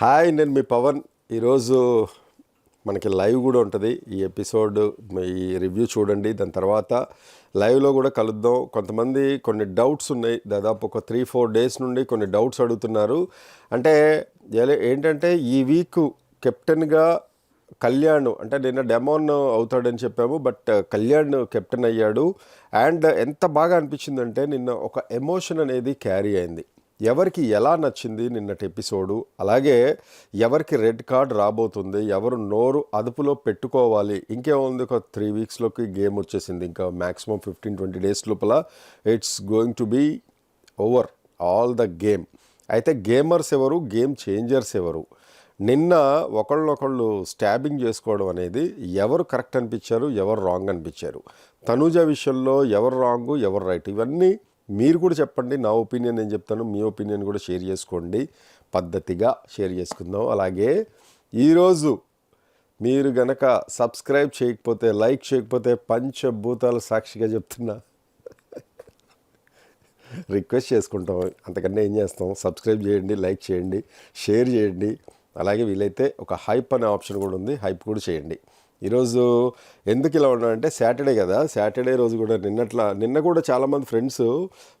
Hi నేను మీ పవన్. ఈరోజు మనకి లైవ్ కూడా ఉంటుంది. ఈ ఎపిసోడ్ ఈ రివ్యూ చూడండి. దాని తర్వాత లైవ్లో కూడా కలుద్దాం. కొంతమంది కొన్ని డౌట్స్ ఉన్నాయి. దాదాపు ఒక త్రీ ఫోర్ డేస్ నుండి కొన్ని డౌట్స్ అడుగుతున్నారు. అంటే ఏంటంటే ఈ వీక్ కెప్టెన్గా కళ్యాణ్ అంటే నిన్న డెమోన్ అవుతాడని చెప్పాము బట్ కళ్యాణ్ కెప్టెన్ అయ్యాడు. అండ్ ఎంత బాగా అనిపించిందంటే నిన్న ఒక ఎమోషన్ అనేది క్యారీ అయింది. ఎవరికి ఎలా నచ్చింది నిన్నటి ఎపిసోడు? అలాగే ఎవరికి రెడ్ కార్డ్ రాబోతుంది? ఎవరు నోరు అదుపులో పెట్టుకోవాలి? ఇంకేముంది? ఒక త్రీ వీక్స్లోకి గేమ్ వచ్చేసింది. ఇంకా మ్యాక్సిమం ఫిఫ్టీన్ ట్వంటీ డేస్ లోపల it's going to be over all the game. అయితే గేమర్స్ ఎవరు? గేమ్ చేంజర్స్ ఎవరు? నిన్న ఒకళ్ళనొకళ్ళు స్టాబింగ్ చేసుకోవడం అనేది ఎవరు కరెక్ట్ అనిపించారు? ఎవరు రాంగ్ అనిపించారు? తనూజ విషయంలో ఎవరు రాంగ్? ఎవరు రైట్? ఇవన్నీ మీరు కూడా చెప్పండి నా ఒపీనియన్ నేను చెప్తాను మీ ఒపీనియన్ కూడా షేర్ చేసుకోండి పద్ధతిగా షేర్ చేసుకుందాం. అలాగే ఈరోజు మీరు గనక సబ్స్క్రైబ్ చేయకపోతే లైక్ చేయకపోతే పంచభూతాలు సాక్షిగా చెప్తున్నా. రిక్వెస్ట్ చేసుకుంటాం అంతకన్నా ఏం చేస్తాం? సబ్స్క్రైబ్ చేయండి లైక్ చేయండి షేర్ చేయండి. అలాగే వీలైతే ఒక హైప్ అనే ఆప్షన్ కూడా ఉంది హైప్ కూడా చేయండి. ఈరోజు ఎందుకు ఇలా ఉన్నానంటే సాటర్డే కదా సాటర్డే రోజు కూడా నిన్నట్లా నిన్న కూడా చాలామంది ఫ్రెండ్స్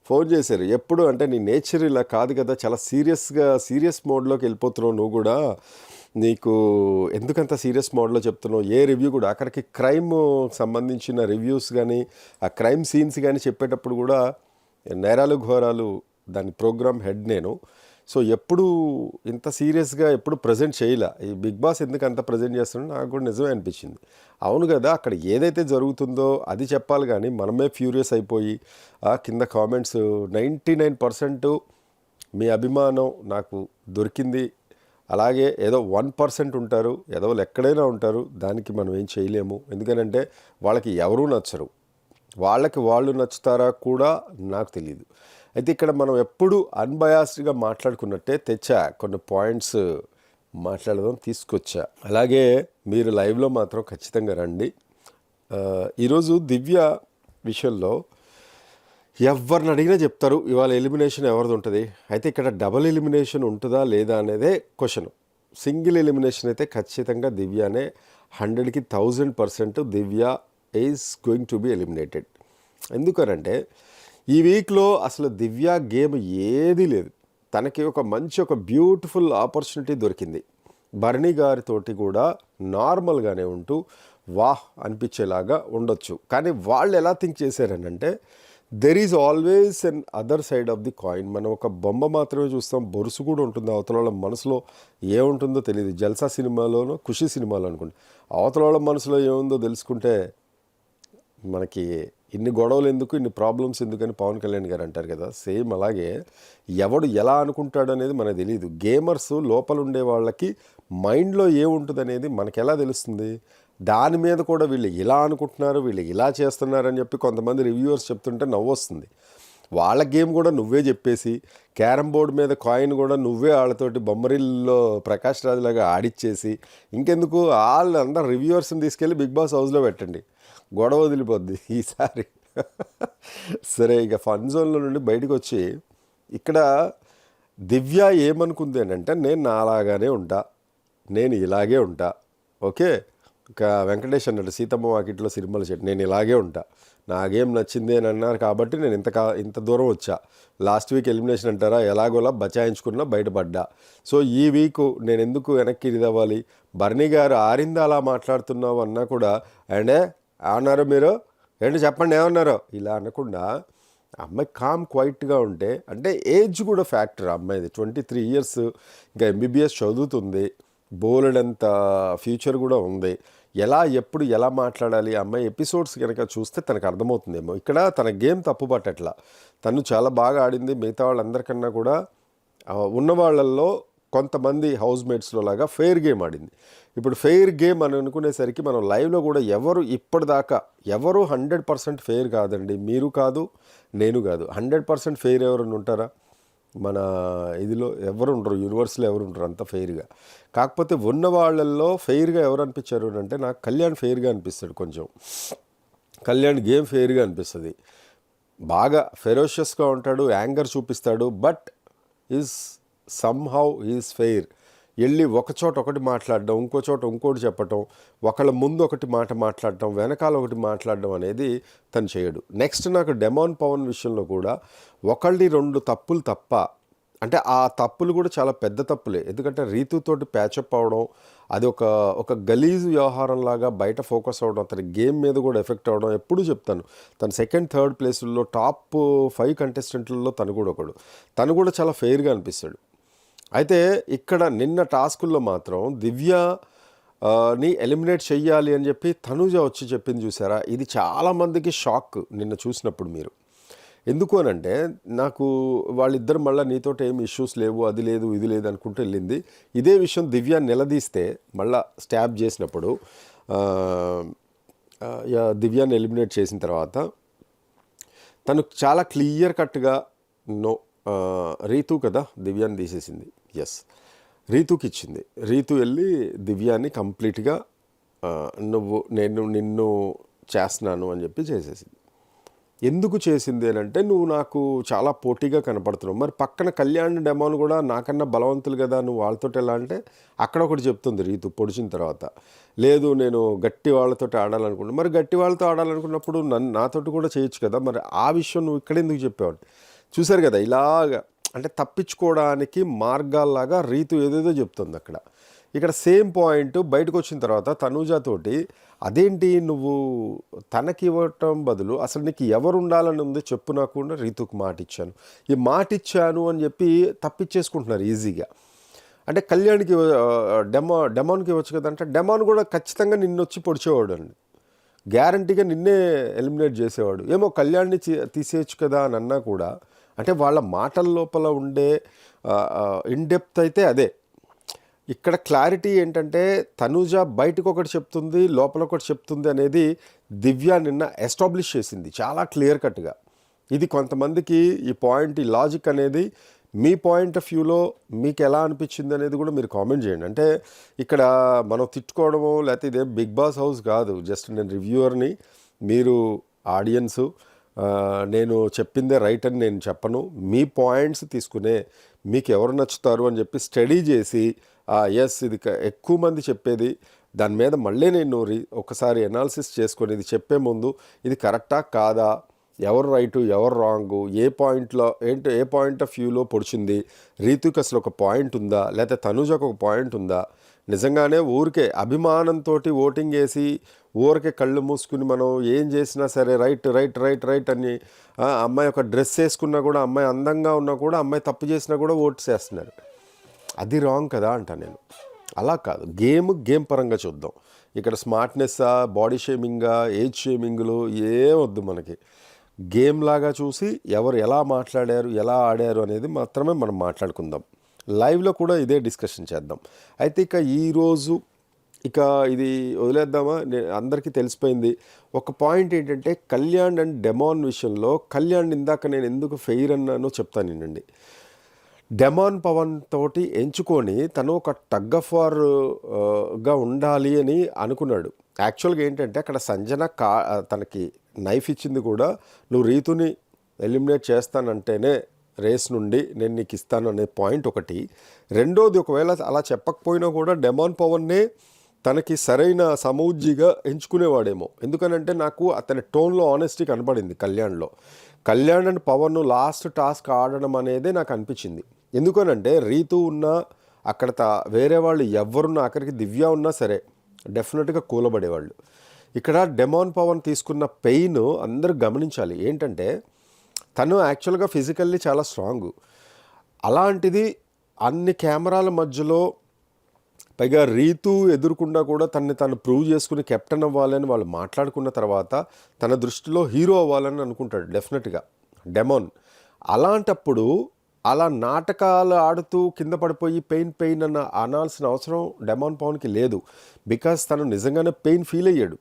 ఫోన్ చేశారు. ఎప్పుడు అంటే నీ నేచర్ ఇలా కాదు కదా చాలా సీరియస్గా సీరియస్ మోడ్లోకి వెళ్ళిపోతున్నావు నువ్వు కూడా. నీకు ఎందుకంత సీరియస్ మోడ్లో చెప్తున్నావు? ఏ రివ్యూ కూడా అక్కడికి క్రైమ్ సంబంధించిన రివ్యూస్ కానీ ఆ క్రైమ్ సీన్స్ కానీ చెప్పేటప్పుడు కూడా నేరాలు ఘోరాలు దాని ప్రోగ్రామ్ హెడ్ నేను. సో ఎప్పుడు ఇంత సీరియస్గా ఎప్పుడు ప్రజెంట్ చేయలే. ఈ బిగ్ బాస్ ఎందుకు అంత ప్రజెంట్ చేస్తున్నాడో నాకు కూడా నిజమే అనిపించింది. అవును కదా అక్కడ ఏదైతే జరుగుతుందో అది చెప్పాలి కానీ మనమే ఫ్యూరియస్ అయిపోయి ఆ కింద కామెంట్స్ నైంటీ నైన్ పర్సెంట్ మీ అభిమానం నాకు దొరికింది. అలాగే ఏదో వన్ పర్సెంట్ ఉంటారు ఏదో ఎక్కడైనా ఉంటారు దానికి మనం ఏం చేయలేము. ఎందుకనంటే వాళ్ళకి ఎవరూ నచ్చరు. వాళ్ళకి వాళ్ళు నచ్చుతారా కూడా నాకు తెలియదు అయితే ఇక్కడ మనం ఎప్పుడు అన్బయాస్డ్గా మాట్లాడుకున్నట్టే తెచ్చా కొన్ని పాయింట్స్ మాట్లాడదాం తీసుకొచ్చా. అలాగే మీరు లైవ్లో మాత్రం ఖచ్చితంగా రండి. ఈరోజు దివ్య విషయంలో ఎవరిని అడిగినా చెప్తారు ఇవాళ ఎలిమినేషన్ ఎవరిది ఉంటుంది? అయితే ఇక్కడ డబల్ ఎలిమినేషన్ ఉంటుందా లేదా అనేదే క్వశ్చన్ సింగిల్ ఎలిమినేషన్ అయితే ఖచ్చితంగా దివ్యనే హండ్రెడ్కి thousand percent Divya is going to be eliminated ఎందుకనంటే ఈ వీక్లో అసలు దివ్య గేమ్ ఏదీ లేదు. తనకి ఒక మంచి ఒక బ్యూటిఫుల్ ఆపర్చునిటీ దొరికింది. భరణి గారితోటి కూడా నార్మల్గానే ఉంటూ వాహ్ అనిపించేలాగా ఉండొచ్చు. కానీ వాళ్ళు ఎలా think చేశారనంటే there is always an other side of the coin మనం ఒక బొమ్మ మాత్రమే చూస్తాం. బొరుసు కూడా ఉంటుంది. అవతల వాళ్ళ మనసులో ఏముంటుందో తెలియదు జల్సా సినిమాలోనో ఖుషి సినిమాలో అనుకుంటే అవతల వాళ్ళ మనసులో ఏముందో తెలుసుకుంటే మనకి ఇన్ని గొడవలు ఎందుకు ఇన్ని ప్రాబ్లమ్స్ ఎందుకని పవన్ కళ్యాణ్ గారు అంటారు కదా సేమ్ అలాగే ఎవడు ఎలా అనుకుంటాడు అనేది మనకు తెలియదు గేమర్స్ లోపల ఉండే వాళ్ళకి మైండ్లో ఏముంటుంది అనేది మనకు ఎలా తెలుస్తుంది? దాని మీద కూడా వీళ్ళు ఇలా అనుకుంటున్నారు వీళ్ళు ఇలా చేస్తున్నారని చెప్పి కొంతమంది రివ్యూవర్స్ చెప్తుంటే నవ్వు వస్తుంది వాళ్ళ గేమ్ కూడా నువ్వే చెప్పేసి క్యారమ్ బోర్డు మీద కాయిన్ కూడా నువ్వే వాళ్ళతోటి బొమ్మరిల్లో ప్రకాష్ రాజులాగా ఆడిచ్చేసి ఇంకెందుకు? వాళ్ళు అందరు రివ్యూవర్స్ని తీసుకెళ్ళి బిగ్ బాస్ హౌస్లో పెట్టండి. గొడవ వదిలిపోద్ది ఈసారి. సరే ఇక ఫన్ జోన్లో నుండి బయటకు వచ్చి ఇక్కడ దివ్య ఏమనుకుంది అంటే నేను నాలాగానే ఉంటా నేను ఇలాగే ఉంటా ఓకే? ఇక వెంకటేష్ అన్నాడు సీతమ్మ వాకిట్లో సినిమాలు చెట్టు నేను ఇలాగే ఉంటా నాకేం నచ్చింది అని అన్నారు కాబట్టి నేను ఇంత ఇంత దూరం వచ్చా. లాస్ట్ వీక్ ఎలిమినేషన్ అంటారా? ఎలాగోలా బచాయించుకున్నా బయటపడ్డా. సో ఈ వీక్ నేను ఎందుకు వెనక్కి ఇది అవ్వాలి గారు ఆరిందా అలా మాట్లాడుతున్నావు అన్నా కూడా అండే అన్నారు మీరు? ఏంటి చెప్పండి ఏమన్నారు? ఇలా అనకుండా అమ్మాయి కామ్ క్వైట్గా ఉంటే అంటే ఏజ్ కూడా ఫ్యాక్టర్ అమ్మాయిది. ట్వంటీ త్రీ ఇయర్స్ ఇంకా ఎంబీబీఎస్ చదువుతుంది. బోలెడంత ఫ్యూచర్ కూడా ఉంది. ఎలా ఎప్పుడు ఎలా మాట్లాడాలి? అమ్మాయి ఎపిసోడ్స్ కనుక చూస్తే తనకు అర్థమవుతుందేమో. ఇక్కడ తన గేమ్ తప్పు పట్టట్లా తను చాలా బాగా ఆడింది. మిగతా వాళ్ళందరికన్నా కూడా ఉన్న వాళ్ళల్లో కొంతమంది హౌస్ మేట్స్లో లాగా ఫెయిర్ గేమ్ ఆడింది. ఇప్పుడు ఫెయిర్ గేమ్ అని అనుకునేసరికి మనం లైవ్లో కూడా ఎవరు ఇప్పటిదాకా ఎవరు హండ్రెడ్ పర్సెంట్ ఫెయిర్ కాదండి. మీరు కాదు నేను కాదు. హండ్రెడ్ పర్సెంట్ ఫెయిర్ ఎవరైనా ఉంటారా? మన ఇదిలో ఎవరు ఉండరు యూనివర్స్లో ఎవరు ఉండరు అంత ఫెయిర్గా. కాకపోతే ఉన్న వాళ్ళల్లో ఫెయిర్గా ఎవరు అనిపించారు అంటే నాకు కళ్యాణ్ ఫెయిర్గా అనిపిస్తాడు కొంచెం. కళ్యాణ్ గేమ్ ఫెయిర్గా అనిపిస్తుంది. బాగా ఫెరోషియస్గా ఉంటాడు యాంగర్ చూపిస్తాడు but is somehow is fair వెళ్ళి ఒక చోట ఒకటి మాట్లాడడం ఇంకో చోట ఇంకోటి చెప్పటం ఒకళ్ళ ముందు ఒకటి మాట మాట్లాడటం వెనకాల ఒకటి మాట్లాడడం అనేది తను చేయడు. నెక్స్ట్ నాకు డెమాన్ పవన్ విషయంలో కూడా ఒకళ్ళది రెండు తప్పులు తప్ప అంటే ఆ తప్పులు కూడా చాలా పెద్ద తప్పులే. ఎందుకంటే రీతుతోటి ప్యాచప్ అవడం అది ఒక ఒక గలీజ్ వ్యవహారం లాగా బయట ఫోకస్ అవడం అతని గేమ్ మీద కూడా ఎఫెక్ట్ అవడం ఎప్పుడూ చెప్తాను. తను సెకండ్ థర్డ్ ప్లేసుల్లో టాప్ ఫైవ్ కంటెస్టెంట్లలో తను కూడా ఒకడు. తను కూడా చాలా ఫెయిర్గా అనిపిస్తాడు. అయితే ఇక్కడ నిన్న టాస్కుల్లో మాత్రం దివ్య ని ఎలిమినేట్ చెయ్యాలి అని చెప్పి తనుజ వచ్చి చెప్పింది చూసారా? ఇది చాలామందికి షాక్ నిన్న చూసినప్పుడు మీరు. ఎందుకు అనంటే నాకు వాళ్ళిద్దరు మళ్ళీ నీతోటి ఏమి ఇష్యూస్ లేవు అది లేదు ఇది లేదు అనుకుంటూ వెళ్ళింది. ఇదే విషయం దివ్య నిలదీస్తే మళ్ళా స్టాబ్ చేసినప్పుడు యా, దివ్యాన్ని ఎలిమినేట్ చేసిన తర్వాత తను చాలా క్లియర్ కట్గా నో రీతు కదా దివ్యాన్ని తీసేసింది. ఎస్ రీతుకి ఇచ్చింది. రీతు వెళ్ళి దివ్యాన్ని కంప్లీట్గా నువ్వు నేను నిన్ను చేస్తున్నాను అని చెప్పి చేసేసింది. ఎందుకు చేసింది అని అంటే నువ్వు నాకు చాలా పోటీగా కనపడుతున్నావు. మరి పక్కన కళ్యాణ్ డెమోన్ కూడా నాకన్నా బలవంతులు కదా నువ్వు వాళ్ళతో ఎలా అంటే అక్కడ ఒకటి చెప్తుంది రీతు పొడిచిన తర్వాత. లేదు నేను గట్టి వాళ్ళతో ఆడాలనుకున్నాను మరి గట్టి వాళ్ళతో ఆడాలనుకున్నప్పుడు నన్ను నాతోటి కూడా చేయొచ్చు కదా. మరి ఆ విషయం నువ్వు ఇక్కడ ఎందుకు చెప్పావు? చూశారు కదా ఇలాగ అంటే తప్పించుకోవడానికి మార్గాల్లాగా రీతు ఏదేదో చెప్తుంది అక్కడ. ఇక్కడ సేమ్ పాయింట్ బయటకు వచ్చిన తర్వాత తనూజాతోటి అదేంటి నువ్వు తనకి ఇవ్వటం బదులు అసలు నీకు ఎవరు ఉండాలని ఉంది చెప్పు నాకు రీతుకు మాట ఇచ్చాను ఈ మాట ఇచ్చాను అని చెప్పి తప్పించేసుకుంటున్నారు ఈజీగా. అంటే కళ్యాణ్కి డెమో డెమాన్కి ఇవ్వచ్చు కదా అంటే డెమాన్ కూడా ఖచ్చితంగా నిన్ను వచ్చి పొడిచేవాడు అండి. గ్యారంటీగా నిన్నే ఎలిమినేట్ చేసేవాడు. ఏమో కళ్యాణ్ని తీ- తీసేయచ్చు కదా అని అన్నా కూడా అంటే వాళ్ళ మాటల లోపల ఉండే ఇన్డెప్త్ అయితే అదే. ఇక్కడ క్లారిటీ ఏంటంటే తనూజ బయటకు ఒకటి చెప్తుంది లోపల ఒకటి చెప్తుంది అనేది దివ్య నిన్న ఎస్టాబ్లిష్ చేసింది చాలా క్లియర్ కట్గా ఇది కొంతమందికి ఈ పాయింట్ ఈ లాజిక్ అనేది మీ పాయింట్ ఆఫ్ వ్యూలో మీకు ఎలా అనిపించింది అనేది కూడా మీరు కామెంట్ చేయండి. అంటే ఇక్కడ మనం తిట్టుకోవడమో లేకపోతే ఇదే బిగ్ బాస్ హౌస్ కాదు జస్ట్ నేను రివ్యూవర్ని మీరు ఆడియన్సు నేను చెప్పిందే రైట్ అని నేను చెప్పను. మీ పాయింట్స్ తీసుకునే మీకు ఎవరు నచ్చుతారు అని చెప్పి స్టడీ చేసి ఎస్ ఇది ఎక్కువ మంది చెప్పేది దాని మీద మళ్ళీ నేను రీ ఒకసారి ఎనాలిసిస్ చేసుకొని ఇది చెప్పే ముందు ఇది కరెక్టా కాదా? ఎవరు రైటు ఎవరు రాంగు ఏ పాయింట్లో ఏంటి ఏ పాయింట్ ఆఫ్ వ్యూలో పొడిచింది? రీతుకి అసలు ఒక పాయింట్ ఉందా? లేకపోతే తనుజకు ఒక పాయింట్ ఉందా? నిజంగానే ఊరికే అభిమానంతో ఓటింగ్ వేసి ఊరికే కళ్ళు మూసుకుని మనం ఏం చేసినా సరే రైట్ రైట్ రైట్ రైట్ అని అమ్మాయి ఒక డ్రెస్ వేసుకున్నా కూడా అమ్మాయి అందంగా ఉన్నా కూడా అమ్మాయి తప్పు చేసినా కూడా ఓట్స్ చేస్తున్నారు అది రాంగ్ కదా అంటా నేను. అలా కాదు. గేమ్ గేమ్ పరంగా చూద్దాం. ఇక్కడ స్మార్ట్నెస్సా బాడీ షేమింగా ఏజ్ షేమింగ్లు ఏ వద్దు మనకి. గేమ్ లాగా చూసి ఎవరు ఎలా మాట్లాడారు ఎలా ఆడారు అనేది మాత్రమే మనం మాట్లాడుకుందాం. లైవ్లో కూడా ఇదే డిస్కషన్ చేద్దాం. అయితే ఇక ఈరోజు ఇక ఇది వదిలేద్దామా? అందరికీ తెలిసిపోయింది. ఒక పాయింట్ ఏంటంటే కళ్యాణ్ అండ్ డెమాన్ విషయంలో కళ్యాణ్ ఇందాక నేను ఎందుకు ఫెయిర్ అన్నానో చెప్తాను నిండి డెమాన్ పవన్ తోటి ఎంచుకొని తను ఒక టగ్ ఆఫ్ వార్గా ఉండాలి అని అనుకున్నాడు. యాక్చువల్గా ఏంటంటే అక్కడ సంజన కా తనకి నైఫ్ ఇచ్చింది కూడా నువ్వు రీతుని ఎలిమినేట్ చేస్తానంటేనే రేస్ నుండి నేను నీకు ఇస్తాను అనే పాయింట్ ఒకటి. రెండోది ఒకవేళ అలా చెప్పకపోయినా కూడా డెమాన్ పవన్నే తనకి సరైన సమూజ్జిగా ఎంచుకునేవాడేమో. ఎందుకనంటే నాకు అతని టోన్లో ఆనెస్టీ కనబడింది కళ్యాణ్లో. Kalyan and Pavan last task ఆడడం అనేదే నాకు అనిపించింది. ఎందుకనంటే రీతు ఉన్న అక్కడ తా వేరే వాళ్ళు ఎవరున్నా అక్కడికి దివ్య ఉన్నా సరే డెఫినెట్గా కూలబడేవాళ్ళు. ఇక్కడ డెమాన్ పవన్ తీసుకున్న పెయిన్ అందరూ గమనించాలి. ఏంటంటే తను యాక్చువల్గా ఫిజికల్లీ చాలా స్ట్రాంగ్. అలాంటిది అన్ని కెమెరాల మధ్యలో పైగా రీతు ఎదుర్కొన్నా కూడా తనని తను ప్రూవ్ చేసుకుని కెప్టెన్ అవ్వాలని వాళ్ళు మాట్లాడుకున్న తర్వాత తన దృష్టిలో హీరో అవ్వాలని అనుకుంటాడు డెఫినెట్గా. డెమోన్. అలాంటప్పుడు అలా నాటకాలు ఆడుతూ కింద పడిపోయి పెయిన్ పెయిన్ అన్న అనాల్సిన అవసరం డెమాన్ పవన్కి లేదు. బికాస్ తను నిజంగానే పెయిన్ ఫీల్ అయ్యాడు.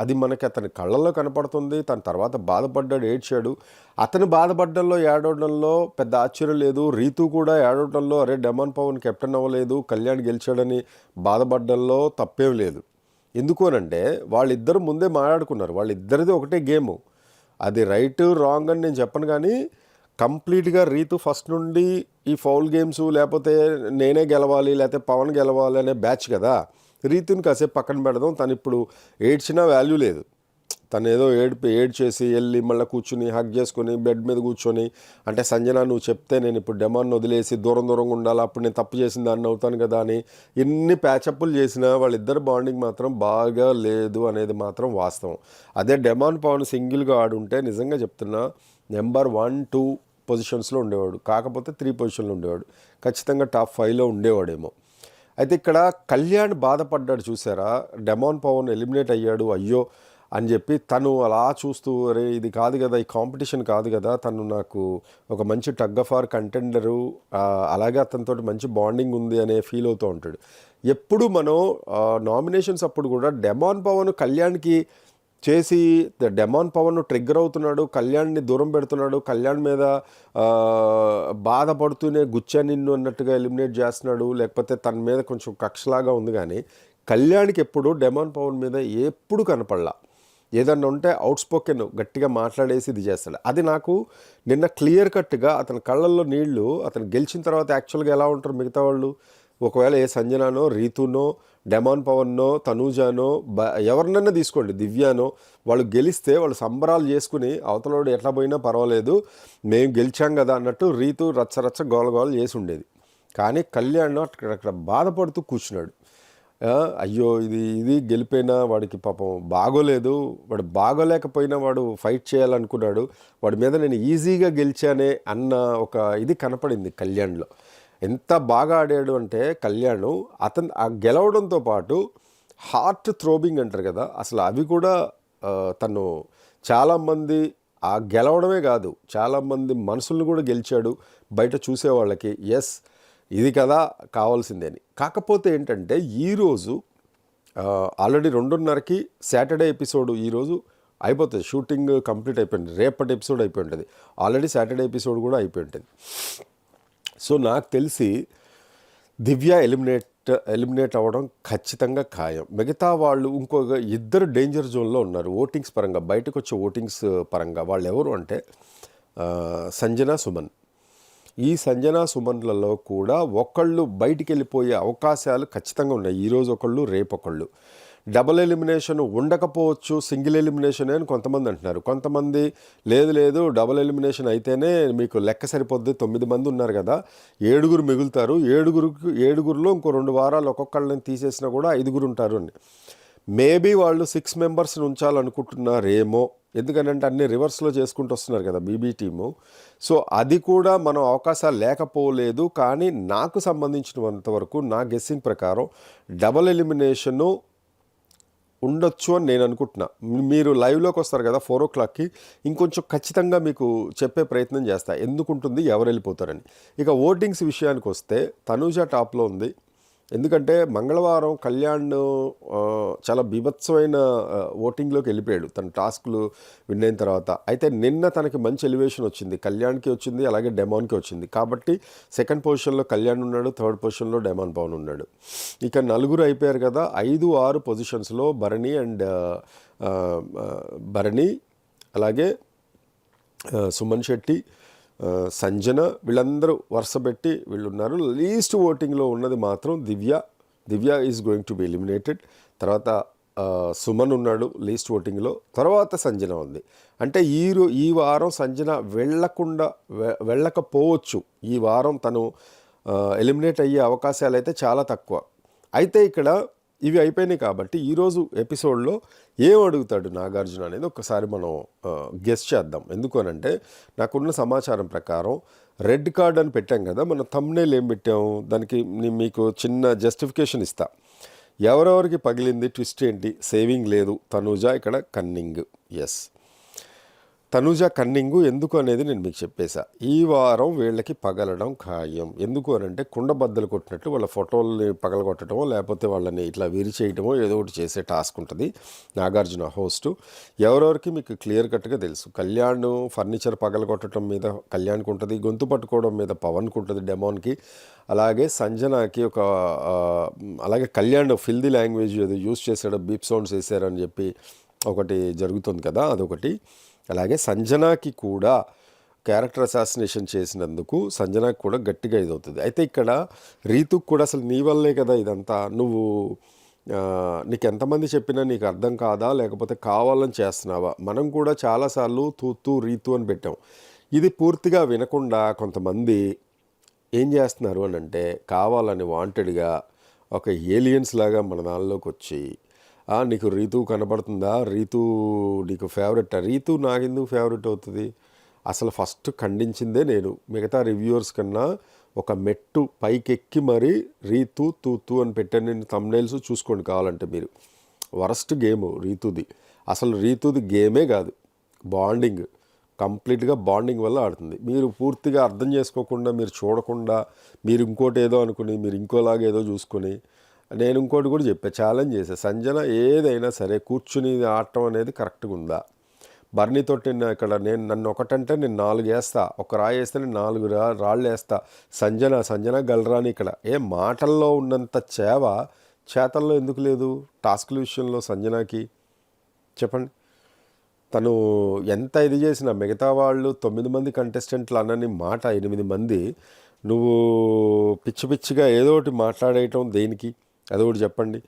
అది మనకి అతని కళ్ళల్లో కనపడుతుంది తన తర్వాత బాధపడ్డాడు ఏడ్చాడు. అతను బాధపడ్డంలో ఏడవడంలో పెద్ద ఆశ్చర్యం లేదు. రీతు కూడా ఏడవడంలో అరే డెమాన్ పవన్ కెప్టెన్ అవ్వలేదు కళ్యాణ్ గెలిచాడని బాధపడ్డంలో తప్పేం లేదు. ఎందుకు అనంటే వాళ్ళిద్దరు ముందే మాట్లాడుకున్నారు. వాళ్ళిద్దరిది ఒకటే గేము. అది రైట్ రాంగ్ అని నేను చెప్పను కానీ కంప్లీట్గా రీతు ఫస్ట్ నుండి ఈ ఫౌల్ గేమ్స్ లేకపోతే నేనే గెలవాలి లేకపోతే పవన్ గెలవాలి అనే బ్యాచ్ కదా. రీతిని కాసేపు పక్కన పెడదాం. తను ఇప్పుడు ఏడ్చినా వాల్యూ లేదు. తను ఏదో ఏడిపి ఏడ్ చేసి వెళ్ళి మళ్ళీ కూర్చుని హగ్ చేసుకొని బెడ్ మీద కూర్చొని అంటే సంజన నువ్వు చెప్తే నేను ఇప్పుడు డెమాన్ వదిలేసి దూరం దూరంగా ఉండాలి? అప్పుడు నేను తప్పు చేసిన దాన్ని అవుతాను కదా అని ఎన్ని ప్యాచప్లు చేసినా వాళ్ళిద్దరు బాండింగ్ మాత్రం బాగా లేదు అనేది మాత్రం వాస్తవం. అదే డెమాన్ పవన్ సింగిల్గా ఆడుంటే నిజంగా చెప్తున్నా నెంబర్ వన్ టూ పొజిషన్స్లో ఉండేవాడు. కాకపోతే త్రీ పొజిషన్లో ఉండేవాడు. ఖచ్చితంగా టాప్ ఫైవ్లో ఉండేవాడేమో. అయితే ఇక్కడ కళ్యాణ్ బాధపడ్డాడు చూసారా? డెమాన్ పవన్ ఎలిమినేట్ అయ్యాడు అయ్యో అని చెప్పి తను అలా చూస్తూ అరే ఇది కాదు కదా ఈ కాంపిటీషన్ కాదు కదా తను నాకు ఒక మంచి టగ్ ఆఫ్ ఆర్ కంటెండరు అలాగే అతనితో మంచి బాండింగ్ ఉంది అనే ఫీల్ అవుతూ ఉంటాడు. ఎప్పుడు మనం నామినేషన్స్ అప్పుడు కూడా డెమాన్ పవన్ కళ్యాణ్కి చేసి డెమాన్ పవన్ ట్రిగ్గర్ అవుతున్నాడు కళ్యాణ్ని దూరం పెడుతున్నాడు కళ్యాణ్ మీద బాధపడుతూనే గుచ్చా నిన్ను అన్నట్టుగా ఎలిమినేట్ చేస్తున్నాడు లేకపోతే తన మీద కొంచెం కక్షలాగా ఉంది కానీ కళ్యాణ్కి ఎప్పుడు డెమాన్ పవన్ మీద ఎప్పుడు కనపడలా. ఏదన్నా ఉంటే అవుట్ స్పోకెన్ గట్టిగా మాట్లాడేసి ఇది చేస్తాడు. అది నాకు నిన్న క్లియర్ కట్గా అతని కళ్ళల్లో నీళ్ళు అతను గెలిచిన తర్వాత యాక్చువల్గా ఎలా ఉంటారు మిగతా వాళ్ళు? ఒకవేళ ఏ సంజనానో రీతునో డెమాన్ పవన్నో తనూజానో బ ఎవరినన్నా తీసుకోండి దివ్యానో వాళ్ళు గెలిస్తే వాళ్ళు సంబరాలు చేసుకుని అవతలోడు ఎట్లా పోయినా పర్వాలేదు మేము గెలిచాం కదా అన్నట్టు రీతు రచ్చ రచ్చ గోల చేసి ఉండేది కానీ కళ్యాణ్ అక్కడ అక్కడ బాధపడుతూ కూర్చున్నాడు. అయ్యో ఇది ఇది గెలిపోయినా వాడికి పాపం బాగోలేదు వాడు బాగోలేకపోయినా వాడు ఫైట్ చేయాలనుకున్నాడు వాడి మీద నేను ఈజీగా గెలిచానే అన్న ఒక ఇది కనపడింది కళ్యాణ్లో. ఎంత బాగా ఆడాడు అంటే కళ్యాణ్ అతను ఆ గెలవడంతో పాటు హార్ట్ థ్రోబింగ్ అంటారు కదా అసలు అవి కూడా తను చాలామంది ఆ గెలవడమే కాదు చాలామంది మనసులను కూడా గెలిచాడు బయట చూసేవాళ్ళకి ఎస్ ఇది కదా కావాల్సిందే అని. కాకపోతే ఏంటంటే ఈరోజు ఆల్రెడీ రెండున్నరకి సాటర్డే ఎపిసోడ్ ఈరోజు అయిపోతుంది. షూటింగ్ కంప్లీట్ అయిపోయింది. రేపటి ఎపిసోడ్ అయిపోయి ఉంటుంది. ఆల్రెడీ సాటర్డే ఎపిసోడ్ కూడా అయిపోయి ఉంటుంది. సో నాకు తెలిసి దివ్య ఎలిమినేట్ ఎలిమినేట్ అవ్వడం ఖచ్చితంగా ఖాయం. మిగతా వాళ్ళు ఇంకొక ఇద్దరు డేంజర్ జోన్లో ఉన్నారు ఓటింగ్స్ పరంగా. బయటకు వచ్చే ఓటింగ్స్ పరంగా. వాళ్ళు ఎవరు అంటే సంజన సుమన్. ఈ సంజన సుమన్లలో కూడా ఒకళ్ళు బయటికి వెళ్ళిపోయే అవకాశాలు ఖచ్చితంగా ఉన్నాయి. ఈరోజు ఒకళ్ళు రేపు ఒకళ్ళు. డబుల్ ఎలిమినేషన్ ఉండకపోవచ్చు సింగిల్ ఎలిమినేషన్ అని కొంతమంది అంటున్నారు. కొంతమంది లేదు లేదు డబుల్ ఎలిమినేషన్ అయితేనే మీకు లెక్క సరిపోద్ది. తొమ్మిది మంది ఉన్నారు కదా ఏడుగురు మిగులుతారు. ఏడుగురికి ఏడుగురిలో ఇంకో రెండు వారాలు ఒక్కొక్కళ్ళని తీసేసినా కూడా ఐదుగురు ఉంటారు అని. మేబీ వాళ్ళు సిక్స్ మెంబర్స్ని ఉంచాలనుకుంటున్నారేమో. ఎందుకంటే అన్ని రివర్స్లో చేసుకుంటూ వస్తున్నారు కదా బీబీ టీము. సో అది కూడా మనం అవకాశాలు లేకపోలేదు. కానీ నాకు సంబంధించినంత వరకు నా గెస్సింగ్ ప్రకారం డబల్ ఎలిమినేషను ఉండొచ్చు అని నేను అనుకుంటున్నా. మీరు లైవ్లోకి వస్తారు కదా ఫోర్ ఓ క్లాక్కి ఇంకొంచెం ఖచ్చితంగా మీకు చెప్పే ప్రయత్నం చేస్తా. ఎందుకు ఉంటుంది ఎవరు వెళ్ళిపోతారని. ఇక ఓటింగ్స్ విషయానికి వస్తే తనూజ టాప్లో ఉంది. ఎందుకంటే మంగళవారం కళ్యాణ్ చాలా బీభత్సమైన ఓటింగ్లోకి వెళ్ళిపోయాడు. తన టాస్క్లు విన్ అయిన తర్వాత. అయితే నిన్న తనకి మంచి ఎలివేషన్ వచ్చింది. కళ్యాణ్కి వచ్చింది అలాగే డెమాన్కి వచ్చింది. కాబట్టి సెకండ్ పొజిషన్లో కళ్యాణ్ ఉన్నాడు థర్డ్ పొజిషన్లో డెమాన్ పవన్ ఉన్నాడు. ఇక నలుగురు అయిపోయారు కదా ఐదు ఆరు పొజిషన్స్లో భరణి అండ్ భరణి అలాగే సుమన్ శెట్టి సంజన వీళ్ళందరూ వరుసపెట్టి వీళ్ళున్నారు. వీళ్ళు ఉన్నారు లీస్ట్ ఓటింగ్లో ఉన్నది మాత్రం Divya. Divya is going to be eliminated తర్వాత సుమన్ ఉన్నాడు లీస్ట్ ఓటింగ్లో తర్వాత సంజన ఉంది. అంటే ఈ ఈ వారం సంజన వెళ్ళకుండా వె- వెళ్ళకపోవచ్చు. ఈ వారం తను ఎలిమినేట్ అయ్యే అవకాశాలు అయితే చాలా తక్కువ. అయితే ఇక్కడ ఇవి అయిపోయినాయి కాబట్టి ఈరోజు ఎపిసోడ్లో ఏం అడుగుతాడు నాగార్జున అనేది ఒకసారి మనం గెస్ చేద్దాం. ఎందుకనంటే నాకున్న సమాచారం ప్రకారం రెడ్ కార్డ్ అని పెట్టాం కదా మనం తమ్నేల్ ఏం పెట్టాము దానికి మీకు చిన్న జస్టిఫికేషన్ ఇస్తా. ఎవరెవరికి పగిలింది ట్విస్ట్ ఏంటి? సేవింగ్ లేదు. తనూజ ఇక్కడ కన్నింగ్ ఎస్ తనుజ కన్నింగు ఎందుకు అనేది నేను మీకు చెప్పేశా. ఈ వారం వీళ్ళకి పగలడం ఖాయం. ఎందుకు అని అంటే కుండబద్దలు కొట్టినట్టు వాళ్ళ ఫోటోల్ని పగలగొట్టడమో లేకపోతే వాళ్ళని ఇట్లా విరి చేయటమో ఏదో ఒకటి చేసే టాస్క్ ఉంటుంది. నాగార్జున హోస్టు. ఎవరెవరికి మీకు క్లియర్ కట్గా తెలుసు. కళ్యాణ్ ఫర్నిచర్ పగలగొట్టడం మీద కళ్యాణ్కి ఉంటుంది గొంతు పట్టుకోవడం మీద పవన్కి ఉంటుంది డెమోన్కి. అలాగే సంజనాకి ఒక అలాగే కళ్యాణ్ ఫిల్దీ లాంగ్వేజ్ ఏదో యూస్ చేశాడు బీప్ సౌండ్స్ వేసారని చెప్పి ఒకటి జరుగుతుంది కదా అదొకటి. అలాగే సంజనాకి కూడా క్యారెక్టర్ అసాసినేషన్ చేసినందుకు సంజనాకి కూడా గట్టిగా ఇదవుతుంది. అయితే ఇక్కడ రీతుకు కూడా అసలు నీ వల్లే కదా ఇదంతా. నువ్వు నీకు ఎంతమంది చెప్పినా నీకు అర్థం కాదా? లేకపోతే కావాలని చేస్తున్నావా? మనం కూడా చాలాసార్లు తూ రీతు అని పెట్టాం. ఇది పూర్తిగా వినకుండా కొంతమంది ఏం చేస్తున్నారు అని అంటే కావాలని వాంటెడ్గా ఒక ఏలియన్స్ లాగా మన దానిలోకి వచ్చి నీకు రీతు కనబడుతుందా? రీతు నీకు ఫేవరెట్ రీతు నాకెందుకు ఫేవరెట్ అవుతుంది? అసలు ఫస్ట్ ఖండించిందే నేను. మిగతా రివ్యూవర్స్ కన్నా ఒక మెట్టు పైకెక్కి మరీ రీతు తూతు అని పెట్టాను నేను తమ్నైల్స్ చూసుకోండి కావాలంటే మీరు. వరస్ట్ గేమ్ రీతుది. అసలు రీతుది గేమే కాదు. బాండింగ్. కంప్లీట్గా బాండింగ్ వల్ల ఆడుతుంది. మీరు పూర్తిగా అర్థం చేసుకోకుండా మీరు చూడకుండా మీరు ఇంకోటి ఏదో అనుకుని మీరు ఇంకోలాగా ఏదో చూసుకొని నేను ఇంకోటి కూడా చెప్పా ఛాలెంజ్ చేసా సంజన ఏదైనా సరే కూర్చుని ఆడటం అనేది కరెక్ట్గా ఉందా? బర్నీతోటి నేను ఇక్కడ నేను నన్ను ఒకటంటే నేను నాలుగు వేస్తా ఒక రాయి వేస్తే నేను నాలుగు రా రాళ్ళు వేస్తా. సంజన సంజన గలరాని ఇక్కడ. ఏ మాటల్లో ఉన్నంత చేవ చేతల్లో ఎందుకు లేదు? టాస్క్ల విషయంలో సంజనాకి. చెప్పండి. తను ఎంత ఇది చేసినా మిగతా వాళ్ళు తొమ్మిది మంది కంటెస్టెంట్లు అనని మాట ఎనిమిది మంది నువ్వు పిచ్చి పిచ్చిగా ఏదో ఒకటి మాట్లాడేయటం దేనికి? అది ఒకటి చెప్పండి.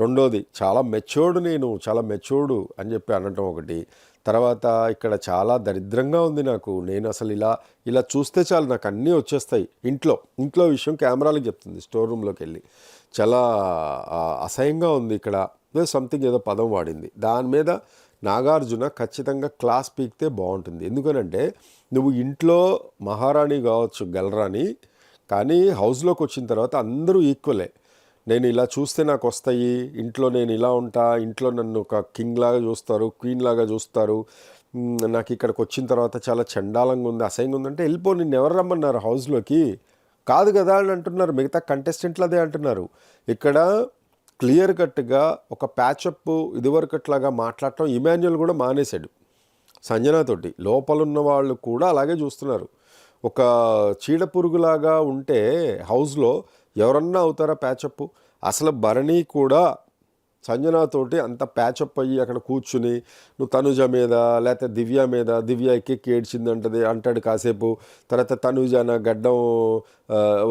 రెండోది చాలా మెచ్యూర్డ్ నేను చాలా మెచ్యూర్డ్ అని చెప్పి అనటం ఒకటి. తర్వాత ఇక్కడ చాలా దరిద్రంగా ఉంది నాకు. నేను అసలు ఇలా ఇలా చూస్తే చాలు నాకు అన్నీ వచ్చేస్తాయి. ఇంట్లో ఇంట్లో విషయం కెమెరాలకు చెప్తుంది స్టోర్ రూమ్లోకి వెళ్ళి. చాలా అసహ్యంగా ఉంది ఇక్కడ. సంథింగ్ ఏదో పదం వాడింది. దాని మీద నాగార్జున ఖచ్చితంగా క్లాస్ పీకితే బాగుంటుంది. ఎందుకనంటే నువ్వు ఇంట్లో మహారాణి కావచ్చు గలరాని కానీ హౌస్లోకి వచ్చిన తర్వాత అందరూ ఈక్వలే. నేను ఇలా చూస్తే నాకు వస్తాయి ఇంట్లో నేను ఇలా ఉంటా. ఇంట్లో నన్ను ఒక కింగ్ లాగా చూస్తారు క్వీన్ లాగా చూస్తారు. నాకు ఇక్కడికి వచ్చిన తర్వాత చాలా చండాలంగా ఉంది అసహ్యంగా ఉందంటే వెళ్ళిపో నిన్ను ఎవరు రమ్మన్నారు హౌస్లోకి కాదు కదా అని అంటున్నారు. మిగతా కంటెస్టెంట్లు అదే అంటున్నారు. ఇక్కడ క్లియర్ కట్గా ఒక ప్యాచప్ ఇదివరకట్లాగా మాట్లాడటం ఇమాన్యుల్ కూడా మానేశాడు. సంజనాతోటి లోపలున్న వాళ్ళు కూడా అలాగే చూస్తున్నారు. ఒక చీడ పురుగులాగా ఉంటే హౌస్లో ఎవరన్నా అవుతారా ప్యాచప్ అసలు భరణి కూడా సంజనాతోటి అంత ప్యాచప్ అయ్యి అక్కడ కూర్చుని నువ్వు తనుజ మీద లేకపోతే దివ్య మీద దివ్య ఎక్కి ఏడ్చింది అంటది అంటాడు కాసేపు. తర్వాత తనుజ నా గడ్డం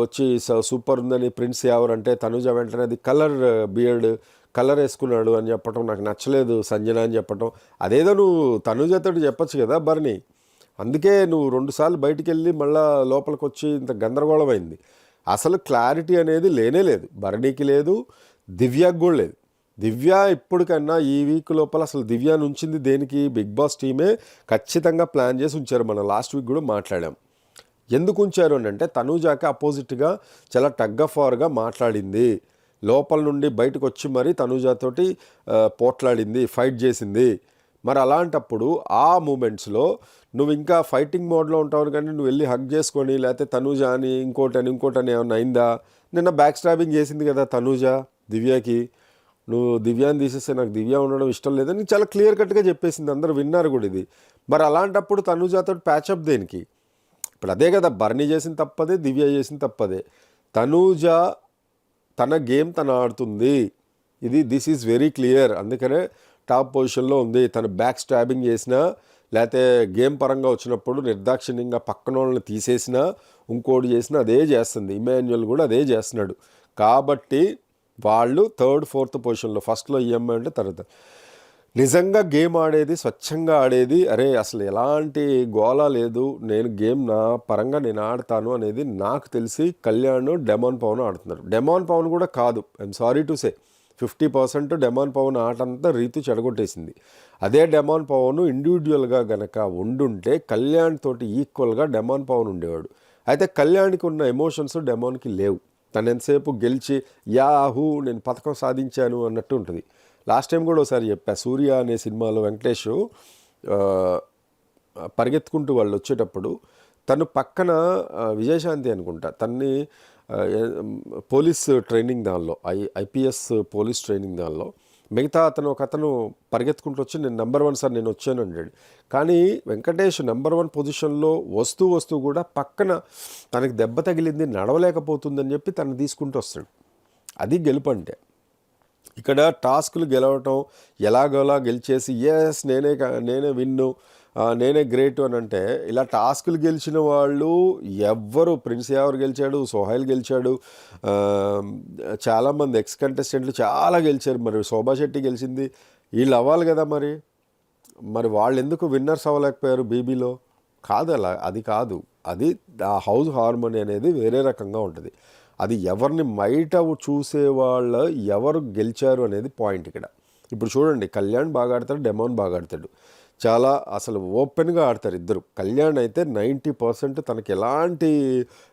వచ్చి స- సూపర్ ఉందని ప్రిన్స్ ఎవరంటే తనుజ వెంటనే అది కలర్ బియర్డ్ కలర్ వేసుకున్నాడు అని చెప్పటం నాకు నచ్చలేదు సంజన అని చెప్పటం. అదేదో నువ్వు తనుజతోటి చెప్పొచ్చు కదా భరణి. అందుకే నువ్వు రెండుసార్లు బయటికి వెళ్ళి మళ్ళీ లోపలికి వచ్చి ఇంత గందరగోళమైంది. అసలు క్లారిటీ అనేది లేనే లేదు. భరణీకి లేదు దివ్యకు కూడా లేదు. దివ్య ఇప్పటికన్నా ఈ వీక్ లోపల అసలు దివ్య ఉంచింది దేనికి? బిగ్ బాస్ టీమే ఖచ్చితంగా ప్లాన్ చేసి ఉంచారు. మనం లాస్ట్ వీక్ కూడా మాట్లాడాం. ఎందుకు ఉంచారు అని అంటే తనూజాకి అపోజిట్గా చాలా టగ్ ఆఫ్ వార్గా మాట్లాడింది. లోపల నుండి బయటకు వచ్చి మరీ తనూజాతోటి పోట్లాడింది ఫైట్ చేసింది. మరి అలాంటప్పుడు ఆ మూమెంట్స్లో నువ్వు ఇంకా ఫైటింగ్ మోడ్లో ఉంటావు కానీ నువ్వు వెళ్ళి హగ్ చేసుకొని లేకపోతే తనూజ అని ఇంకోటని ఇంకోటని ఏమైనా ఏమన్నా అయిందా? నిన్న బ్యాక్ స్టాబింగ్ చేసింది కదా తనూజ దివ్యకి. నువ్వు దివ్యాన్ని తీసేస్తే నాకు దివ్య ఉండడం ఇష్టం లేదని చాలా క్లియర్ కట్గా చెప్పేసింది. అందరూ విన్నారు కూడా ఇది. మరి అలాంటప్పుడు తనూజాతో ప్యాచప్ దేనికి? ఇప్పుడు అదే కదా బర్నీ చేసిన తప్పదే దివ్య చేసిన తప్పదే. తనూజ తన గేమ్ తను ఆడుతుంది. ఇది దిస్ ఈజ్ వెరీ క్లియర్. అందుకనే టాప్ పొజిషన్లో ఉంది. తను బ్యాక్ స్టాబింగ్ చేసినా లేకపోతే గేమ్ పరంగా వచ్చినప్పుడు నిర్దాక్షిణ్యంగా పక్కన వాళ్ళని తీసేసినా ఇంకోటి చేసినా అదే చేస్తుంది. ఇమాన్యువల్ కూడా అదే చేస్తున్నాడు. కాబట్టి వాళ్ళు థర్డ్ ఫోర్త్ పొజిషన్లో ఫస్ట్లో ఈఎంఐ అంటే తర్వాత నిజంగా గేమ్ ఆడేది స్వచ్ఛంగా ఆడేది అరే అసలు ఎలాంటి గోళ లేదు. నేను గేమ్ నా పరంగా నేను ఆడతాను అనేది నాకు తెలిసి కళ్యాణ్ డెమాన్ పవన్ ఆడుతున్నారు. డెమాన్ పవన్ కూడా కాదు. I'm sorry to say fifty percent demon Pavan ఆట అంతా రీతి చెడగొట్టేసింది. అదే డెమాన్ పవన్ ఇండివిజువల్గా గనక ఉండుంటే కళ్యాణ్ తోటి ఈక్వల్గా డెమాన్ పవన్ ఉండేవాడు. అయితే కళ్యాణ్కి ఉన్న ఎమోషన్స్ డెమాన్కి లేవు. తను ఎంతసేపు గెలిచి యాహూ నేను పథకం సాధించాను అన్నట్టు ఉంటుంది. లాస్ట్ టైం కూడా ఒకసారి చెప్పా సూర్య అనే సినిమాలో వెంకటేష్ పరిగెత్తుకుంటూ వాళ్ళు వచ్చేటప్పుడు తను పక్కన విజయశాంతి అనుకుంటా. తన్ని పోలీస్ ట్రైనింగ్ దానిలో ఐ ఐపీఎస్ పోలీస్ ట్రైనింగ్ దానిలో మిగతా అతను ఒక అతను పరిగెత్తుకుంటూ వచ్చి నేను నెంబర్ వన్ సార్ నేను వచ్చాను అన్నాడు కానీ వెంకటేష్ నెంబర్ వన్ పొజిషన్లో వస్తూ వస్తూ కూడా పక్కన తనకి దెబ్బ తగిలింది నడవలేకపోతుందని చెప్పి తను తీసుకుంటూ వస్తాడు. అది గెలుపు అంటే. ఇక్కడ టాస్కులు గెలవటం ఎలాగోలా గెలిచేసి ఎస్ నేనే నేనే విన్ను నేనే గ్రేట్ అని అంటే ఇలా టాస్కులు గెలిచిన వాళ్ళు ఎవ్వరు ప్రిన్స్ యావర్ గెలిచాడు సోహైల్ గెలిచాడు చాలామంది ఎక్స్ కంటెస్టెంట్లు చాలా గెలిచారు. మరి శోభా శెట్టి గెలిచింది. వీళ్ళు అవ్వాలి కదా మరి. మరి వాళ్ళు ఎందుకు విన్నర్స్ అవ్వలేకపోయారు బీబీలో? కాదు అలా అది కాదు. అది ఆ హౌస్ హార్మోని అనేది వేరే రకంగా ఉంటుంది. అది ఎవరిని మైట చూసే వాళ్ళు ఎవరు గెలిచారు అనేది పాయింట్ ఇక్కడ. ఇప్పుడు చూడండి కళ్యాణ్ బాగా ఆడతాడు డెమోన్ బాగా ఆడతాడు. చాలా అసలు ఓపెన్గా ఆడతారు ఇద్దరు. కళ్యాణ్ అయితే నైంటీ పర్సెంట్ తనకి ఎలాంటి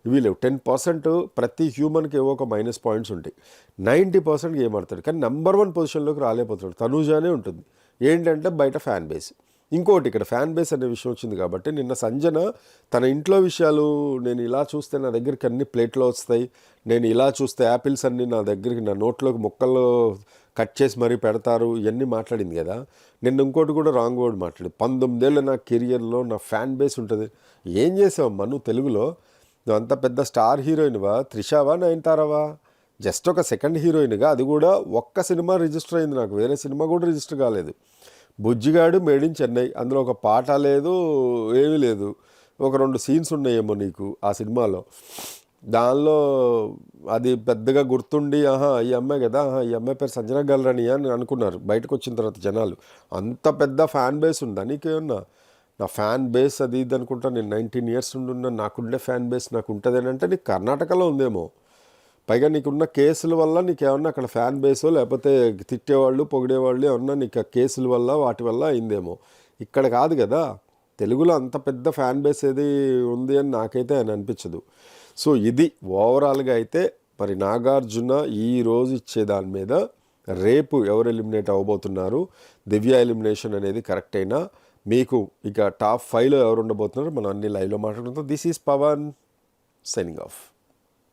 ఇవి లేవు. టెన్ పర్సెంట్ ప్రతి హ్యూమన్కి ఏవో ఒక మైనస్ పాయింట్స్ ఉంటాయి. నైంటీ పర్సెంట్ గేమ్ ఆడతాడు కానీ నెంబర్ వన్ పొజిషన్లోకి రాలేకపోతున్నాడు. తనూజానే ఉంటుంది. ఏంటంటే బయట ఫ్యాన్ బేస్. ఇంకోటి ఇక్కడ ఫ్యాన్ బేస్ అనే విషయం వచ్చింది కాబట్టి నిన్న సంజన తన ఇంట్లో విషయాలు నేను ఇలా చూస్తే నా దగ్గరికి అన్ని ప్లేట్లో వస్తాయి. నేను ఇలా చూస్తే యాపిల్స్ అన్నీ నా దగ్గరికి నా నోట్లోకి ముక్కల్లో కట్ చేసి మరీ పెడతారు ఇవన్నీ మాట్లాడింది కదా. నిన్న ఇంకోటి కూడా రాంగ్ వర్డ్ మాట్లాడి పంతొమ్మిదేళ్ళ నా కెరియర్లో నా ఫ్యాన్ బేస్ ఉంటుంది. ఏం చేసావమ్మా నువ్వు తెలుగులో? నువ్వు అంత పెద్ద స్టార్ హీరోయిన్వా? త్రిషావా నయనతారావా? జస్ట్ ఒక సెకండ్ హీరోయిన్గా అది కూడా ఒక్క సినిమా రిజిస్టర్ అయింది నాకు. వేరే సినిమా కూడా రిజిస్టర్ కాలేదు. బుజ్జిగాడు మేడ్ ఇన్ చెన్నై అందులో ఒక పాట లేదు ఏమీ లేదు. ఒక రెండు సీన్స్ ఉన్నాయేమో నీకు ఆ సినిమాలో. దానిలో అది పెద్దగా గుర్తుండి ఆహా ఈ అమ్మాయి కదా ఆహా ఈ అమ్మాయి పేరు సంజన గల్రాని అని అనుకున్నారు బయటకు వచ్చిన తర్వాత జనాలు. అంత పెద్ద ఫ్యాన్ బేస్ ఉందా నీకేమన్నా? నా ఫ్యాన్ బేస్ అది ఇది అనుకుంటా నేను నైన్టీన్ ఇయర్స్ ఉండున్న నాకుండే ఫ్యాన్ బేస్ నాకు ఉంటుంది అని అంటే నీకు కర్ణాటకలో ఉందేమో. పైగా నీకున్న కేసుల వల్ల నీకు ఏమన్నా అక్కడ ఫ్యాన్ బేసో లేకపోతే తిట్టేవాళ్ళు పొగిడేవాళ్ళు ఏమన్నా నీకు ఆ కేసుల వల్ల వాటి వల్ల అయిందేమో. ఇక్కడ కాదు కదా తెలుగులో అంత పెద్ద ఫ్యాన్ బేస్ ఏది ఉంది అని నాకైతే అని అనిపించదు. సో ఇది ఓవరాల్గా అయితే మరి నాగార్జున ఈ రోజు ఇచ్చే దాని మీద రేపు ఎవరు ఎలిమినేట్ అవ్వబోతున్నారు దివ్య ఎలిమినేషన్ అనేది కరెక్ట్ అయినా మీకు ఇక టాప్ ఫైవ్లో ఎవరు ఉండబోతున్నారు మనం అన్ని లైవ్లో మాట్లాడుకుంటాం this is Pavan signing off.